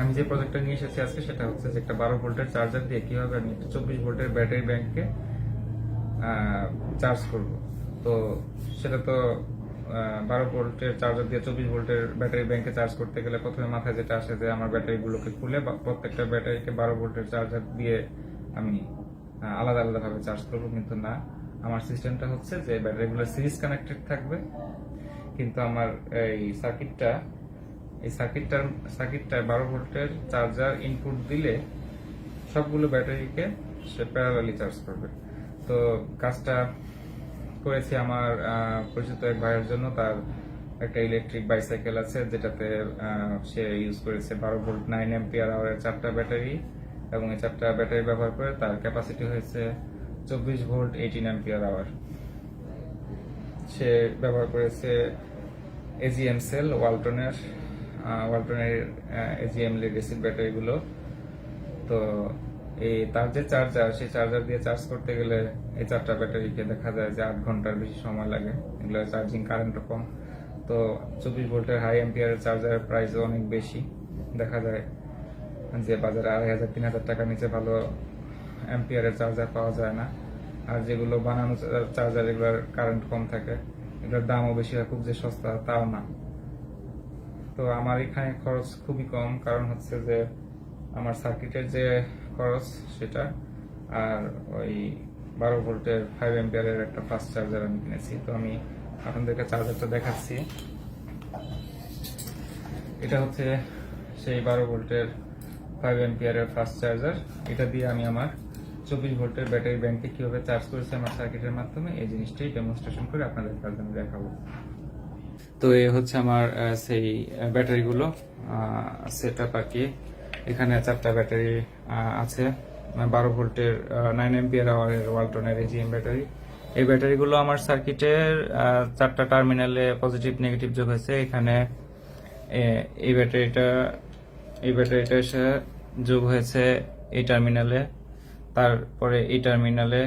আমি যে প্রজেক্টটা নিয়ে এসেছি আজকে সেটা হচ্ছে যে একটা বারো ভোল্টের চার্জার দিয়ে কীভাবে আমি একটা চব্বিশ ভোল্টের ব্যাটারি ব্যাংককে চার্জ করব। তো সেটা তো বারো ভোল্টের চার্জার দিয়ে চব্বিশ ভোল্টের ব্যাটারি ব্যাংকে চার্জ করতে গেলে প্রথমে মাথায় যেটা আসে যে আমার ব্যাটারিগুলোকে খুলে প্রত্যেকটা ব্যাটারিকে বারো ভোল্টের চার্জার দিয়ে আমি আলাদা আলাদাভাবে চার্জ করব। কিন্তু না, আমার সিস্টেমটা হচ্ছে যে ব্যাটারিগুলো সিরিজ কানেক্টেড থাকবে। কিন্তু আমার এই সার্কিটটা এই সার্কিটটার সার্কিটটা বারো ভোল্টের চার্জার ইনপুট দিলে সবগুলো ব্যাটারিকে সে প্যারালালি চার্জ করবে। তো কাজটা করেছি আমার পরিচিত এক ভাইয়ের জন্য, তার একটা ইলেকট্রিক বাইসাইকেল আছে, যেটাতে সে ইউজ করেছে বারো ভোল্ট নাইন এম্পিয়ার আওয়ারের চারটা ব্যাটারি এবং এই চারটা ব্যাটারি ব্যবহার করে তার ক্যাপাসিটি হয়েছে চব্বিশ ভোল্ট এইটিন এম্পিয়ার আওয়ার সে ব্যবহার করেছে এজিএম সেল ওয়ালটনের ওয়ালটনের এজিএম লিড অ্যাসিড ব্যাটারিগুলো। তো এই তার যে চার্জার সেই চার্জার দিয়ে চার্জ করতে গেলে এই চারটা ব্যাটারিকে দেখা যায় যে আট ঘণ্টার বেশি সময় লাগে। এগুলো চার্জিং কারেন্টও কম। তো চব্বিশ ভোল্টের হাই এম্পিয়ারের চার্জারের প্রাইসও অনেক বেশি। দেখা যায় যে বাজারে আড়াই হাজার, তিন হাজার টাকার নিচে ভালো অ্যাম্পিয়ারের চার্জার পাওয়া যায় না। আর যেগুলো বানানো চার্জার এগুলোর কারেন্ট কম থাকে। এগুলোর দামও বেশি হয় খুব যে সস্তা, তাও না। তো আমার এখানে খরচ খুবই কম, কারণ হচ্ছে যে আমার সার্কিটের যে খরচ সেটা আর ওই বারো ভোল্টের ফাইভ এম্পিয়ারের একটা ফাস্ট চার্জার আমি কিনেছি। তো আমি আপনাদেরকে চার্জারটা দেখাচ্ছি। এটা হচ্ছে সেই বারো ভোল্টের ফাইভ এম্পিয়ারের ফাস্ট চার্জার এটা দিয়ে আমি আমার চব্বিশ ভোল্টের ব্যাটারি ব্যাংকে কীভাবে চার্জ করেছি আমার সার্কিটের মাধ্যমে, এই জিনিসটাই ডেমনস্ট্রেশন করে আপনাদের কাছে আমি দেখাবো। তো এ হচ্ছে আমার সেই ব্যাটারিগুলো সেট আপ আর কি। এখানে চারটা ব্যাটারি আছে। বারো ভোল্টের নাইন এমপিয়ার আওয়ারের ওয়ালটনের এজিএম ব্যাটারি। এই ব্যাটারিগুলো আমার সার্কিটের চারটা টার্মিনালে পজিটিভ নেগেটিভ যোগ হয়েছে। এখানে এই ব্যাটারিটা এই ব্যাটারিটা এসে যোগ হয়েছে এই টার্মিনালে তারপরে এই টার্মিনালে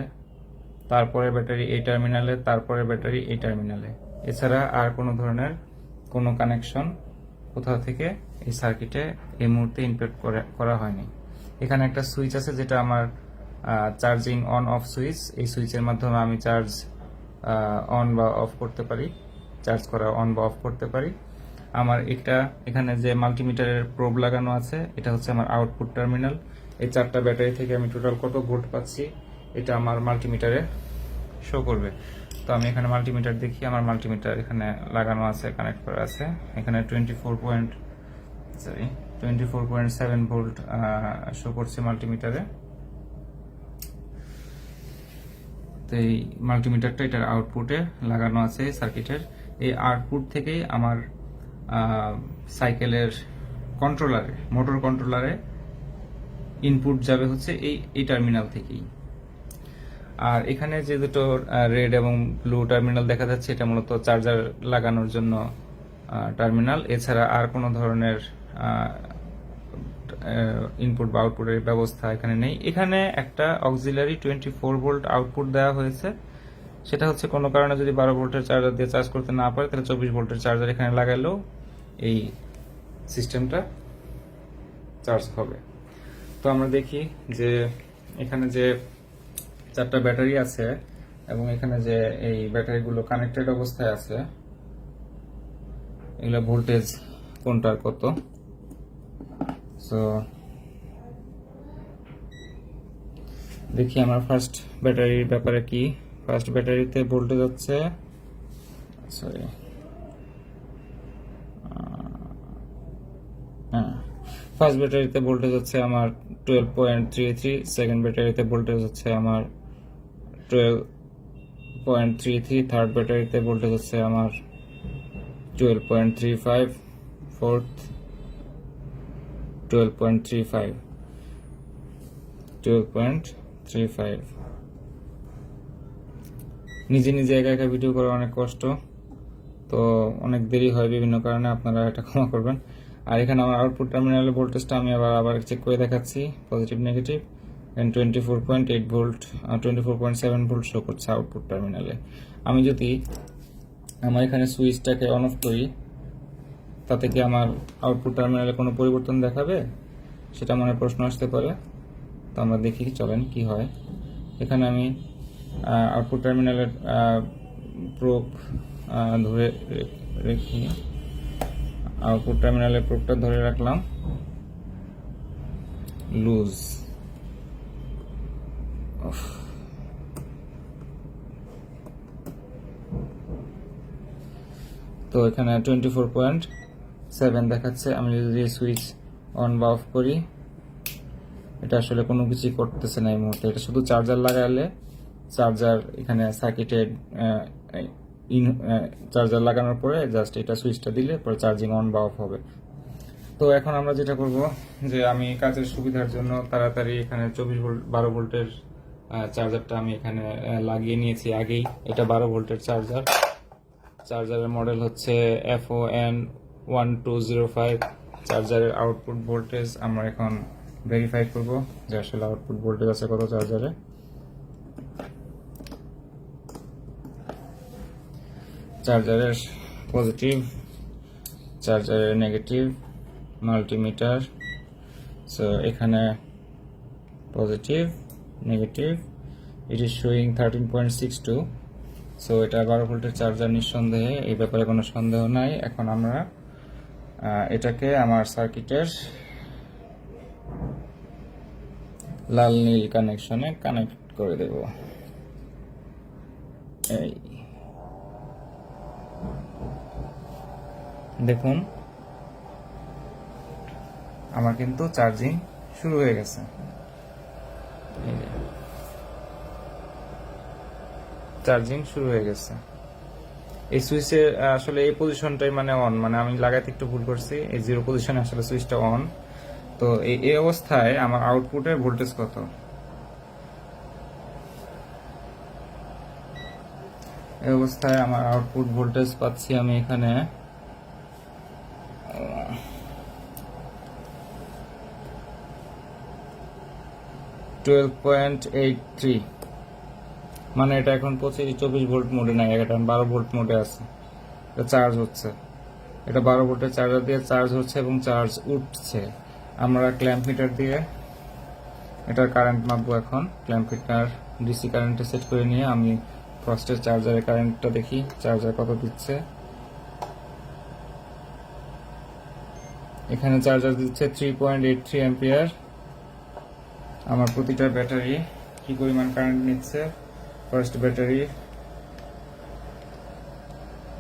তারপরে ব্যাটারি এই টার্মিনালে তারপরে ব্যাটারি এই টার্মিনালে এছাড়া আর কোনো ধরনের কোনো কানেকশন কোথাও থেকে এই সার্কিটে এই মুহূর্তে ইনপুট করা হয়নি। এখানে একটা সুইচ আছে যেটা আমার চার্জিং অন অফ সুইচ এই সুইচের মাধ্যমে আমি চার্জ অন বা অফ করতে পারি। চার্জ করা অন বা অফ করতে পারি। আমার এটা এখানে যে মাল্টিমিটারের প্রোব লাগানো আছে, এটা হচ্ছে আমার আউটপুট টার্মিনাল এই চারটা ব্যাটারি থেকে আমি টোটাল কত ভোল্ট পাচ্ছি, এটা আমার মাল্টিমিটারে শো করবে। তো আমি এখানে মাল্টিমিটার দেখি, আমার মাল্টিমিটার এখানে লাগানো আছে কানেক্ট করা আছে। এখানে twenty four point sorry twenty four point seven volt show করছে মাল্টিমিটারে তো এই মাল্টিমিটারটা এটার আউটপুটে লাগানো আছে সার্কিটের এই আউটপুট থেকেই আমার সাইকেলের কন্ট্রোলারে মোটর কন্ট্রোলারে ইনপুট যাবে হচ্ছে এই এই টার্মিনাল থেকেই। আর এখানে যে দুটো রেড এবং ব্লু টার্মিনাল দেখা যাচ্ছে, এটা মূলত চার্জার লাগানোর জন্য টার্মিনাল। এছাড়া আর কোনো ধরনের ইনপুট বা আউটপুটের ব্যবস্থা এখানে নেই। এখানে একটা auxiliary twenty four volt output দেওয়া হয়েছে। সেটা হচ্ছে কোনো কারণে যদি বারো ভোল্টের চার্জার দিয়ে চার্জ করতে না পারে, তাহলে চব্বিশ ভোল্টের চার্জার এখানে লাগালেও এই সিস্টেমটা চার্জ হবে। তো আমরা দেখি যে এখানে যে চারটা ব্যাটারি আছে এবং এখানে যে এই ব্যাটারিগুলো কানেক্টেড অবস্থায় আছে, এগুলো ভোল্টেজ কোনটার কত? সো দেখি আমার ফার্স্ট ব্যাটারির ব্যাপারে কি। ফার্স্ট ব্যাটারিতে ভোল্টেজ হচ্ছে সরি হ্যাঁ ফার্স্ট ব্যাটারিতে ভোল্টেজ হচ্ছে আমার twelve point three three second ব্যাটারিতে ভোল্টেজ হচ্ছে আমার twelve point three three third ব্যাটারিতে ভোল্টেজ হচ্ছে আমার twelve point three five fourth twelve point three five twelve point three five নিজে নিজে একা একা ভিডিও করা অনেক কষ্ট, তো অনেক দেরি হয় বিভিন্ন কারণে আপনারা এটা ক্ষমা করবেন। আর এখানে আমার আউটপুট টার্মিনালের ভোল্টেজটা আমি আবার আবার চেক করে দেখাচ্ছি positive negative end twenty four point eight volt twenty four point seven volt show করছে আউটপুট টার্মিনালে আমি যদি আমার এখানে সুইচটাকে অন অফ করি, তাতে কি আমার আউটপুট টার্মিনালে কোনো পরিবর্তন দেখাবে? সেটা মনে প্রশ্ন আসতে পারে। তো আমরা দেখি চলেন কি হয়। এখানে আমি আউটপুট টার্মিনালের প্রোপ ধরে রেখে আউটপুট টার্মিনালের প্রোপটা ধরে রাখলাম। লুজ তো এখানে টোয়েন্টি ফোর পয়েন্ট সেভেন দেখাচ্ছে। আমি যদি সুইচ অন বা অফ করি, এটা আসলে কোনো কিছুই করতেছে না এই মুহূর্তে। এটা শুধু চার্জার লাগালে চার্জার এখানে সার্কিটেড ইন চার্জার লাগানোর পরে জাস্ট এটা সুইচটা দিলে পরে চার্জিং অন বা অফ হবে। তো এখন আমরা যেটা করব যে আমি কাজের সুবিধার জন্য তাড়াতাড়ি এখানে চব্বিশ ভোল্ট বারো ভোল্টের চার্জারটা আমি এখানে লাগিয়ে নিয়েছি আগেই। এটা বারো ভোল্টের চার্জার চার্জারের মডেল হচ্ছে F O N one two zero five চার্জারের output voltage আমরা এখন ভেরিফাই করব যে আসলে আউটপুট ভোল্টেজ আছে কত চার্জারে চার্জারের পজিটিভ চার্জারের নেগেটিভ মাল্টিমিটার সো এখানে positive negative it is showing thirteen point six two so এটা বারো ভোল্টের চার্জার নিঃসন্দেহে, এই ব্যাপারে কোনো সন্দেহ নাই। এখন আমরা এটাকে আমার সার্কিটের লাল নীল কানেকশনে কানেক্ট করে দেব। এই। দেখুন, আমার কিন্তু চার্জিং শুরু হয়ে গেছে। চার্জিং শুরু হয়ে গেছে। এই সুইচের আসলে এই পজিশনটাই মানে অন মানে আমি লাগাইতে একটু ভুল করছি। এই জিরো পজিশনে আসলে সুইচটা অন তো এই অবস্থায় আমার আউটপুটের ভোল্টেজ কত? এই অবস্থায় আমার আউটপুট ভোল্টেজ পাচ্ছি আমি এখানে টুয়েলভ পয়েন্ট এইট থ্রি মানে এটা এখন পঁচিশ, চব্বিশ ভোল্ট মোডে নাই এটা বারো ভোল্ট মোডে আছে। এটা চার্জ হচ্ছে। এটা বারো ভোল্টের চার্জার দিয়ে চার্জ হচ্ছে এবং চার্জ উঠছে। আমরা ক্ল্যাম্প মিটার দিয়ে এটার কারেন্ট মাপবো এখন। ক্ল্যাম্প মিটার ডিসি কারেন্টে সেট করে নিয়ে আমি ফার্স্টের চার্জারের কারেন্টটা দেখি চার্জার কত দিচ্ছে। এখানে চার্জার দিচ্ছে three point eight three ampere আমার প্রতিটা ব্যাটারি কি পরিমাণ কারেন্ট নিচ্ছে? First battery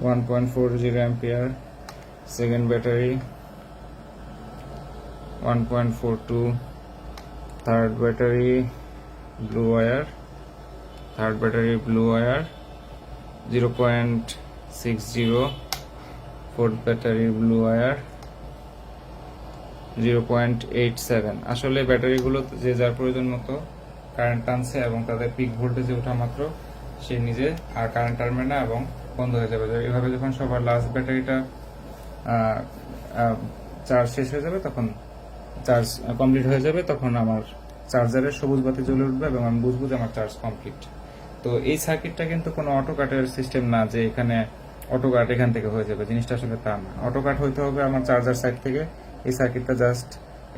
one point four zero ampere second battery one point four two third battery blue wire third battery blue wire zero point six zero fourth battery blue wire zero point eight seven. আসলে ব্যাটারিগুলো যে যার প্রয়োজন মতো current টানছে এবং তাদের pick ভোল্টেজে ওঠা মাত্র, সে নিজে আর কারেন্ট টানবে না এবং বন্ধ হয়ে যাবে। এভাবে যখন সবার লাস্ট ব্যাটারিটা চার্জ শেষ হয়ে যাবে, তখন চার্জ কমপ্লিট হয়ে যাবে, তখন আমার চার্জারের সবুজ বাতি জ্বলে উঠবে এবং আমি বুঝব যে আমার চার্জ কমপ্লিট তো এই সার্কিটটা কিন্তু কোনো অটো কাটের সিস্টেম না যে এখানে অটো কাট এখান থেকে হয়ে যাবে। জিনিসটা আসলে তা না। অটো কাট হইতে হবে আমার চার্জার সাইড থেকে। এই সার্কিটটা জাস্ট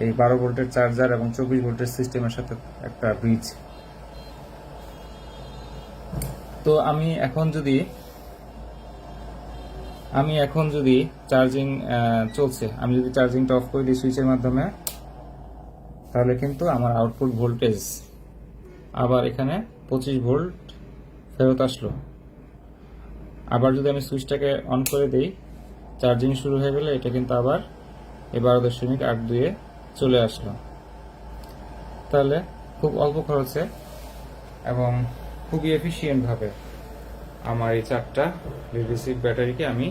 এই বারো ভোল্টের চার্জার এবং চব্বিশ ভোল্টের সিস্টেমের সাথে একটা ব্রিজ তো আমি এখন যদি, আমি এখন যদি চার্জিং চলছে, আমি যদি চার্জিংটা অফ করে দিই সুইচের মাধ্যমে, তাহলে কিন্তু আমার আউটপুট ভোল্টেজ আবার এখানে পঁচিশ ভোল্ট ফেরত আসলো। আবার যদি আমি সুইচটাকে অন করে দিই চার্জিং শুরু হয়ে গেলে এটা কিন্তু আবার এই বারো দশমিক আট দুয়ে চলে আসলো। তাহলে খুব অল্প খরচে এবং খুবই এফিসিয়েন্ট ভাবে আমার এই চারটা রিসিভ ব্যাটারিকে আমি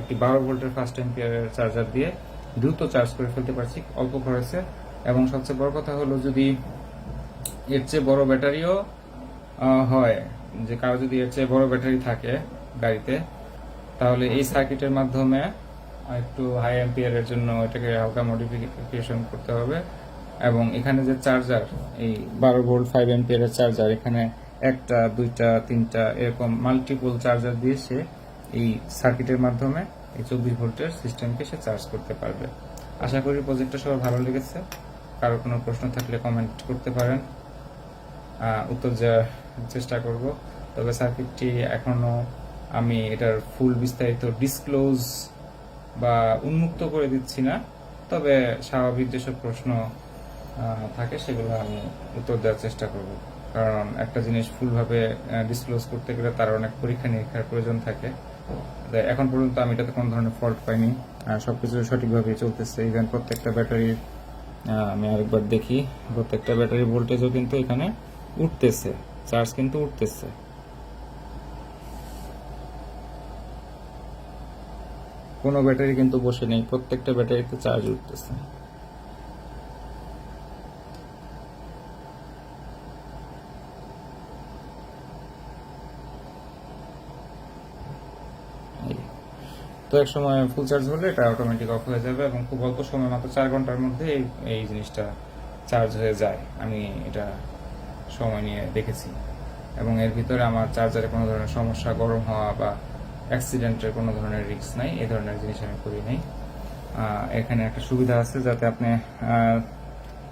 একটি বারো ভোল্টের ফার্স্ট এম্পিয়ারের চার্জার দিয়ে দ্রুত চার্জ করে ফেলতে পারছি অল্প খরচে। এবং সবচেয়ে বড় কথা হলো যদি এর চেয়ে বড় ব্যাটারিও হয় যে কারও যদি এর চেয়ে বড় ব্যাটারি থাকে গাড়িতে তাহলে এই সার্কিটের মাধ্যমে একটু হাই এম্পিয়ারের জন্য এটাকে হালকা মডিফিকেশন করতে হবে। এবং এখানে যে চার্জার এই বারো ভোল্ট ফাইভ এম্পিয়ারের চার্জার এখানে একটা, দুইটা, তিনটা, এরকম মাল্টিপল চার্জার দিয়ে সে এই সার্কিটের মাধ্যমে এই চব্বিশ ভোল্টের সিস্টেমকে সে চার্জ করতে পারবে। আশা করি প্রজেক্টটা সবার ভালো লেগেছে। কারও কোনো প্রশ্ন থাকলে কমেন্ট করতে পারেন। উত্তর দেওয়ার চেষ্টা করব। তবে সার্কিটটি এখনও আমি এটার ফুল বিস্তারিত ডিসক্লোজ বা উন্মুক্ত করে দিচ্ছি না, তবে স্বাভাবিক যেসব প্রশ্ন থাকে সেগুলো আমি উত্তর দেওয়ার চেষ্টা করব। কারণ একটা জিনিস ফুলভাবে ডিসক্লোজ করতে গেলে তার অনেক পরীক্ষা নিরীক্ষার প্রয়োজন থাকে। এখন পর্যন্ত আমি এটাতে কোনো ধরনের ফল্ট পাইনি। সবকিছু সঠিকভাবে চলতেছে। ইভেন প্রত্যেকটা ব্যাটারির আমি আরেকবার দেখি। প্রত্যেকটা ব্যাটারি ভোল্টেজও কিন্তু এখানে উঠতেছে। চার্জ কিন্তু উঠতেছে। কোনো ব্যাটারি কিন্তু বসে নেই, প্রত্যেকটা ব্যাটারিতে চার্জ উঠতেছে। তো এক সময় ফুল চার্জ হলে এটা অটোমেটিক অফ হয়ে যাবে এবং খুব অল্প সময় মাত্র চার ঘণ্টার মধ্যে এই জিনিসটা চার্জ হয়ে যায়। আমি এটা সময় নিয়ে দেখেছি। এবং এর ভিতরে আমার চার্জারে কোনো ধরনের সমস্যা, গরম হওয়া বা অ্যাক্সিডেন্টের কোনো ধরনের রিস্ক নাই এই ধরনের জিনিস আমি করি নাই। এখানে একটা সুবিধা আছে যাতে আপনি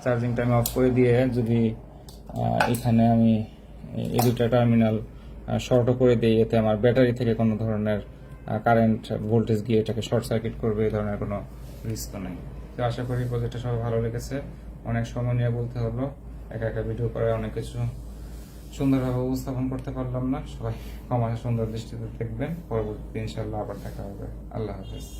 চার্জিং টাইম অফ করে দিয়ে যদি এখানে আমি এই- দুটা টার্মিনাল শর্টও করে দিই, এতে আমার ব্যাটারি থেকে কোনো ধরনের কারেন্ট ভোল্টেজ গিয়ে এটাকে শর্ট সার্কিট করবে এই ধরনের কোনো রিস্ক নেই। তো আশা করি প্রজেক্টটা সবার ভালো লেগেছে। অনেক সময় নিয়ে বলতে হলো, একা একা ভিডিও করে অনেক কিছু সুন্দরভাবে উপস্থাপন করতে পারলাম না। সবাই কমায় সুন্দর দৃষ্টিতে দেখবেন। পরবর্তী ইনশাল্লাহ আবার দেখা হবে। আল্লাহ হাফেজ।